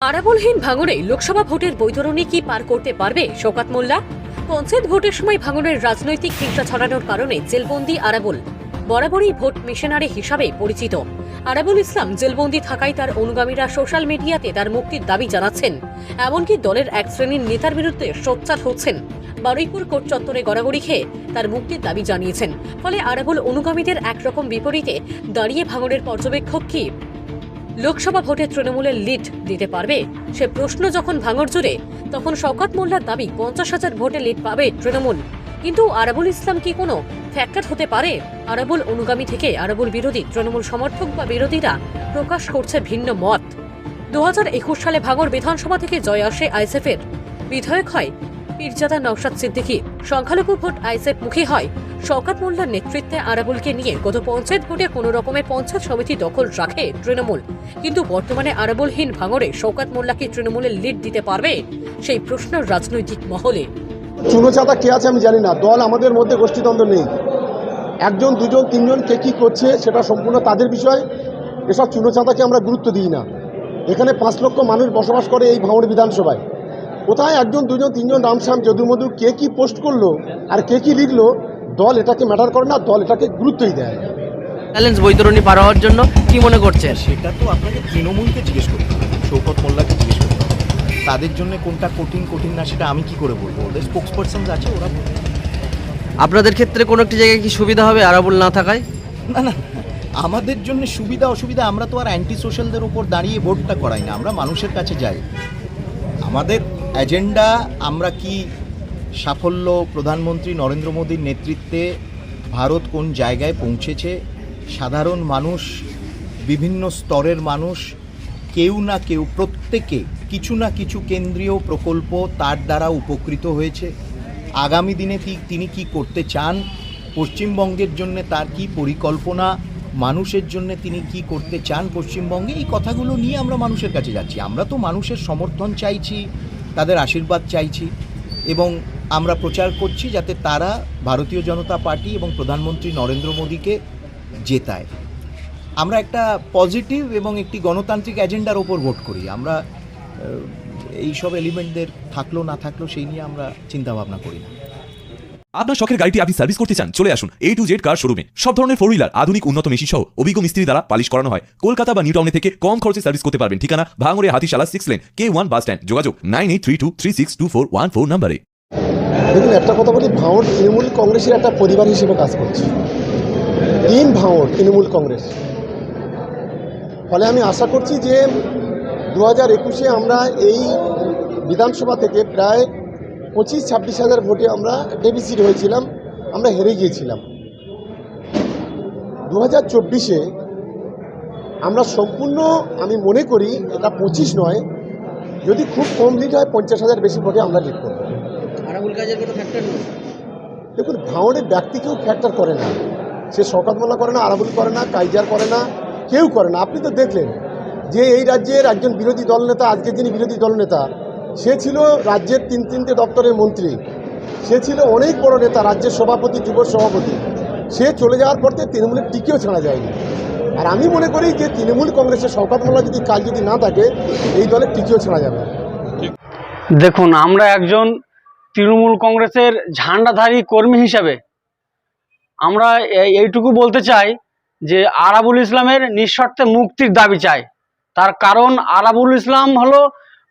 আরাবলহীন ভাঙড়ে লোকসভা ভোটের বৈতরণী কি পার করতে পারবে শোকাত মোল্লা? পঞ্চায়েত ভোটের সময় ভাঙড়ের রাজনৈতিক হিংসা ছড়ানোর কারণে জেলবন্দি আরাবুল, বরাবরই ভোট মিশনারি হিসাবে পরিচিত। আরাবুল ইসলাম জেলবন্দি থাকায় তার অনুগামীরা সোশ্যাল মিডিয়াতে তার মুক্তির দাবি জানাচ্ছেন। এমনকি দলের এক শ্রেণির নেতার বিরুদ্ধে সোচ্চার হচ্ছেন। বারুইপুর কোর্ট চত্বরে গড়াগড়ি খেয়ে তার মুক্তির দাবি জানিয়েছেন। ফলে আরাবুল অনুগামীদের একরকম বিপরীতে দাঁড়িয়ে ভাঙড়ের পর্যবেক্ষক কি? লোকসভা ভোটে তৃণমূলের লিড দিতে পারবে? সে প্রশ্ন যখন ভাঙর জুড়ে তখন শওকত মোল্লার দাবি, পঞ্চাশ হাজার ভোটে লিড পাবে তৃণমূল। কিন্তু আরাবুল ইসলাম কি কোনো ফ্যাক্টর হতে পারে? আরাবুল অনুগামী থেকে আরাবুল বিরোধী তৃণমূল সমর্থক বা বিরোধীরা প্রকাশ করছে ভিন্ন মত। দু হাজার একুশ সালে ভাঙর বিধানসভা থেকে জয় আসে আইসেফের বিধায়ক হয় পীরজাদা নওশাদ সিদ্দিকী। সংখ্যালঘু ভোট আইসেফ মুখী হয় শওকাত মোল্লার নেতৃত্বে আরাবুলকে নিয়ে গত পঞ্চায়েত ভোটে কোনো রকমের পঞ্চায়েত সমিতি দখল রাখে তৃণমূল। কিন্তু বর্তমানে আরাবুলহীন ভাঙড়ে শওকাত মোল্লাকে তৃণমূলের লিড দিতে পারবে সেই প্রশ্ন রাজনৈতিক মহলে। চুনোচাঁদা কে আছে আমি জানি না। দল আমাদের মধ্যে গোষ্ঠীদ্বন্দ্ব নেই। একজন, দুজন, তিনজন কে কী করছে সেটা সম্পূর্ণ তাদের বিষয়। এসব চুনোচাঁদাকে আমরা গুরুত্ব দিই না। এখানে পাঁচ লক্ষ মানুষ বসবাস করে এই ভাঙড় বিধানসভায়। কোথায় একজন, দুজন, তিনজন রামশ্যাম যদুমধু কে কী পোস্ট করল আর কে কী লিখলো দল এটাকে ম্যাটার করে না দল এটাকে গুরুত্বই দেয়। চ্যালেঞ্জ বৈতরণী পার হওয়ার জন্য কি মনে করছেন? সেটা তো আপনাকে তৃণমূলকে জিজ্ঞেস করতে হবে শৌকত মোল্লাকে জিজ্ঞেস করতে হবে। তাদের জন্য কোনটা কঠিন কঠিন না সেটা আমি কি করে বলব? ওদের স্পোক্স পার্সন আছে ওরা বলবে। আপনাদের ক্ষেত্রে কোনো একটি জায়গায় কি সুবিধা হবে আরাবুল না থাকায়? না না আমাদের জন্য সুবিধা অসুবিধা আমরা তো আর অ্যান্টি সোশ্যালদের উপর দাঁড়িয়ে ভোটটা করাই না আমরা মানুষের কাছে যাই। আমাদের এজেন্ডা আমরা কি সাফল্য প্রধানমন্ত্রী নরেন্দ্র মোদীর নেতৃত্বে ভারত কোন জায়গায় পৌঁছেছে? সাধারণ মানুষ, বিভিন্ন স্তরের মানুষ, কেউ না কেউ, প্রত্যেকে কিছু না কিছু কেন্দ্রীয় প্রকল্প তার দ্বারা উপকৃত হয়েছে। আগামী দিনে তিনি কি করতে চান? পশ্চিমবঙ্গের জন্য তার কি পরিকল্পনা? মানুষের জন্য তিনি কি করতে চান পশ্চিমবঙ্গে? এই কথাগুলো নিয়ে আমরা মানুষের কাছে যাচ্ছি। আমরা তো মানুষের সমর্থন চাইছি, তাদের আশীর্বাদ চাইছি এবং আমরা প্রচার করছি যাতে তারা ভারতীয় জনতা পার্টি এবং প্রধানমন্ত্রী নরেন্দ্র মোদীকে জেতায়। আমরা একটা পজিটিভ এবং একটি গণতান্ত্রিক এজেন্ডার ওপর ভোট করি। আমরা আহ, এই সব এলিমেন্টদের থাকল না থাকল সেই নিয়ে আমরা চিন্তা ভাবনা করি না। আপনার শখের গাড়িটি আপনি সার্ভিস করতে চান চলে আসুন। এ টু জেড কার শোরুমে সব ধরনের ফোর হুইলার আধুনিক উন্নত মেশিন সহ অভিজ্ঞ মিস্ত্রি দ্বারা পালিশ করানো হয়। কলকাতা বা নিউ টাউনে থেকে কম খরচে সার্ভিস করতে পারবেন। ঠিকানা ভাঙড়ে হাতিশালা সিক্স লেন কে ওয়ান বাস স্ট্যান্ড যোগাযোগ nine eight three two three six two four one four নাম্বারে দেখুন, একটা কথা বলি, ভাঙড় তৃণমূল কংগ্রেসের একটা পরিবার হিসেবে কাজ করছে। তিন ভাঙড় তৃণমূল কংগ্রেস। ফলে আমি আশা করছি যে দু হাজার একুশে আমরা এই বিধানসভা থেকে প্রায় পঁচিশ ছাব্বিশ হাজার ভোটে আমরা ডেফিসিট হয়েছিলাম, আমরা হেরে গিয়েছিলাম। দু হাজার চব্বিশে আমরা সম্পূর্ণ, আমি মনে করি এটা পঁচিশ নয়, যদি খুব কম লিড হয়, পঞ্চাশ হাজার বেশি ভোটে আমরা লিড করব। কাজের কোনো ফ্যাক্টর নেই। দেখুন ভাঙড়ের ব্যক্তি কেউ ফ্যাক্টর করে না। সে শকতমালা করে না আরাবুল করে না কাইজার করে না কেউ করে না। আপনি তো দেখলেন যে এই রাজ্যের একজন বিরোধী দলনেতা আজকে যিনি বিরোধী দলনেতা সে ছিল রাজ্যের তিন তিনটে দপ্তরের মন্ত্রী। সে ছিল অনেক বড় নেতা রাজ্যের সভাপতি যুব সভাপতি। সে চলে যাওয়ার পর থেকে তৃণমূলের টিকেও ছাড়া যায়নি। আর আমি মনে করি যে তৃণমূল কংগ্রেসের শওকত মোল্লা যদি কাল যদি না থাকে এই দলের টিকেও ছাড়া যাবে দেখুন আমরা একজন তৃণমূল কংগ্রেসের ঝান্ডাধারী কর্মী হিসাবে আমরা এই- এইটুকু বলতে চাই যে আরাবুল ইসলামের নিঃশর্তে মুক্তির দাবি চাই। তার কারণ আরাবুল ইসলাম হলো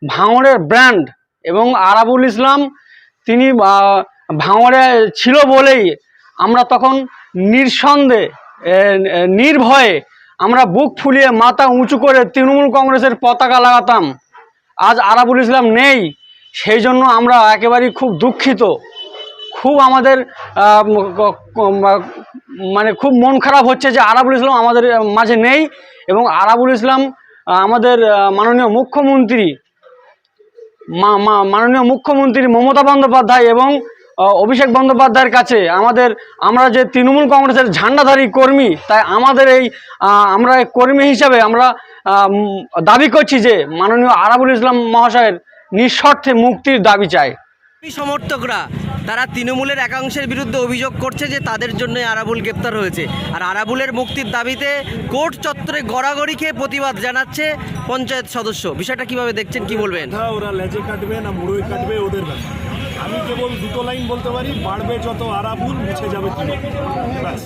ভাঙড়ের ব্র্যান্ড এবং আরাবুল ইসলাম তিনি ভাঙড়ে ছিল বলেই আমরা তখন নিঃসন্দেহে নির্ভয়ে আমরা বুক ফুলিয়ে মাথা উঁচু করে তৃণমূল কংগ্রেসের পতাকা লাগাতাম। আজ আরাবুল ইসলাম নেই। সেই জন্য আমরা একেবারেই খুব দুঃখিত। খুব আমাদের মানে খুব মন খারাপ হচ্ছে যে আরাবুল ইসলাম আমাদের মাঝে নেই এবং আরাবুল ইসলাম আমাদের মাননীয় মুখ্যমন্ত্রী মাননীয় মুখ্যমন্ত্রী মমতা বন্দ্যোপাধ্যায় এবং অভিষেক বন্দ্যোপাধ্যায়ের কাছে আমাদের, আমরা যে তৃণমূল কংগ্রেসের ঝান্ডাধারী কর্মী, তাই আমাদের এই আমরা কর্মী হিসাবে আমরা দাবি করছি যে মাননীয় আরাবুল ইসলাম মহাশয়ের নিঃস্বার্থে মুক্তির দাবি চাই সমর্থকরা তারা তৃণমূলের একাংশের বিরুদ্ধে অভিযোগ করছে যে তাদের জন্যই আরাবুল গ্রেপ্তার হয়েছে। আর আরাবুলের মুক্তির দাবিতে কোর্ট চত্বরে গড়াগড়ি খেয়ে প্রতিবাদ জানাচ্ছে পঞ্চায়েত সদস্য। বিষয়টা কীভাবে দেখছেন কি বলবেন? ওরা লেজে কাটবে না মুড়োয় কাটবে ওদের ব্যাপার। আমি কেবল দুটো লাইন বলতে পারি বাড়বে যত আরাবুল মুছে যাবে তৃণমূল। ব্যাস।